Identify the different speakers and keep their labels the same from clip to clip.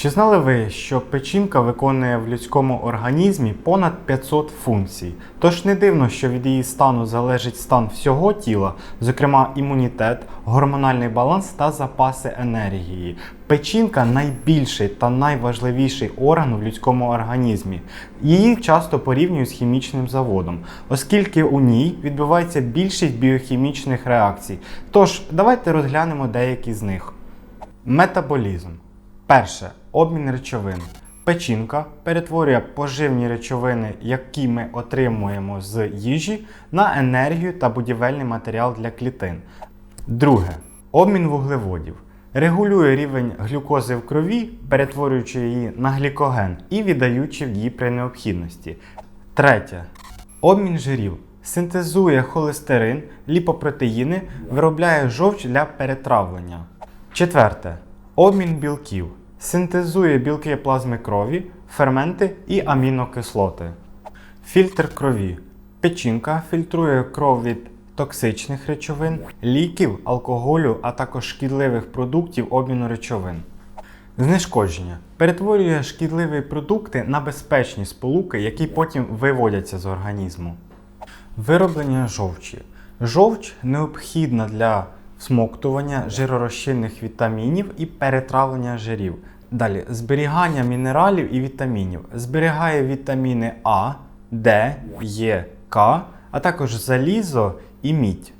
Speaker 1: Чи знали ви, що печінка виконує в людському організмі понад 500 функцій? Тож не дивно, що від її стану залежить стан всього тіла, зокрема імунітет, гормональний баланс та запаси енергії. Печінка найбільший та найважливіший орган в людському організмі. Її часто порівнюють з хімічним заводом, оскільки у ній відбувається більшість біохімічних реакцій. Тож, давайте розглянемо деякі з них. Метаболізм. Перше обмін речовин. Печінка перетворює поживні речовини, які ми отримуємо з їжі, на енергію та будівельний матеріал для клітин. Друге обмін вуглеводів. Регулює рівень глюкози в крові, перетворюючи її на глікоген і віддаючи її при необхідності. Третє. Обмін жирів. Синтезує холестерин, ліпопротеїни, виробляє жовч для перетравлення. Четверте. Обмін білків. Синтезує білки плазми крові, ферменти і амінокислоти. Фільтр крові. Печінка фільтрує кров від токсичних речовин, ліків, алкоголю, а також шкідливих продуктів обміну речовин. Знешкодження перетворює шкідливі продукти на безпечні сполуки, які потім виводяться з організму. Вироблення жовчі. Жовч необхідна для всмоктування жиророзчинних вітамінів і перетравлення жирів. Далі зберігання мінералів і вітамінів. Зберігає вітаміни А, Д, Е, К, а також залізо і мідь.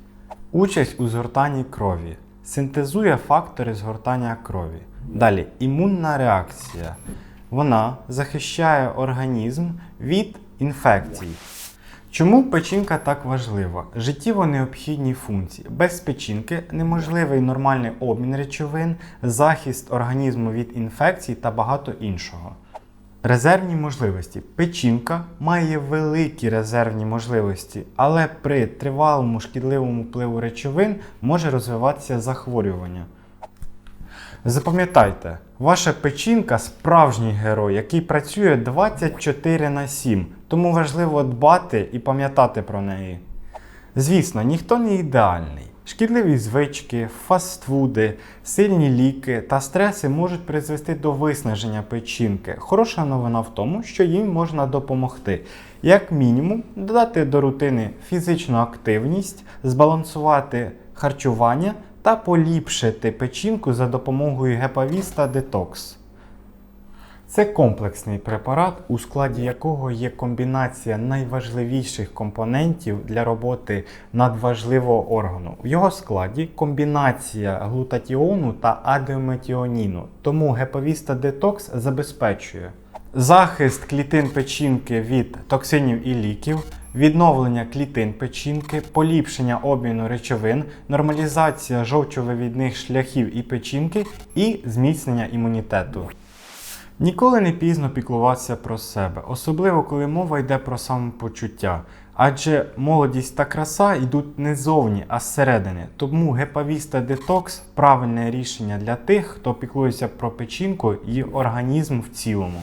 Speaker 1: Участь у згортанні крові. Синтезує фактори згортання крові. Далі імунна реакція. Вона захищає організм від інфекцій. Чому печінка так важлива? Життєво необхідні функції. Без печінки неможливий нормальний обмін речовин, захист організму від інфекцій та багато іншого. Резервні можливості. Печінка має великі резервні можливості, але при тривалому шкідливому впливу речовин може розвиватися захворювання. Запам'ятайте, ваша печінка справжній герой, який працює 24 на 7, тому важливо дбати і пам'ятати про неї. Звісно, ніхто не ідеальний. Шкідливі звички, фастфуди, сильні ліки та стреси можуть призвести до виснаження печінки. Хороша новина в тому, що їм можна допомогти. Як мінімум, додати до рутини фізичну активність, збалансувати харчування та поліпшити печінку за допомогою гепавіста детокс. Це комплексний препарат, у складі якого є комбінація найважливіших компонентів для роботи надважливого органу. В його складі комбінація глутатіону та адеометіоніну, тому гепавіста детокс забезпечує захист клітин печінки від токсинів і ліків, відновлення клітин печінки, поліпшення обміну речовин, нормалізація жовчовивідних шляхів і печінки і зміцнення імунітету. Ніколи не пізно піклуватися про себе, особливо коли мова йде про самопочуття. Адже молодість та краса йдуть не ззовні, а зсередини. Тому гепавіста детокс правильне рішення для тих, хто піклується про печінку і організм в цілому.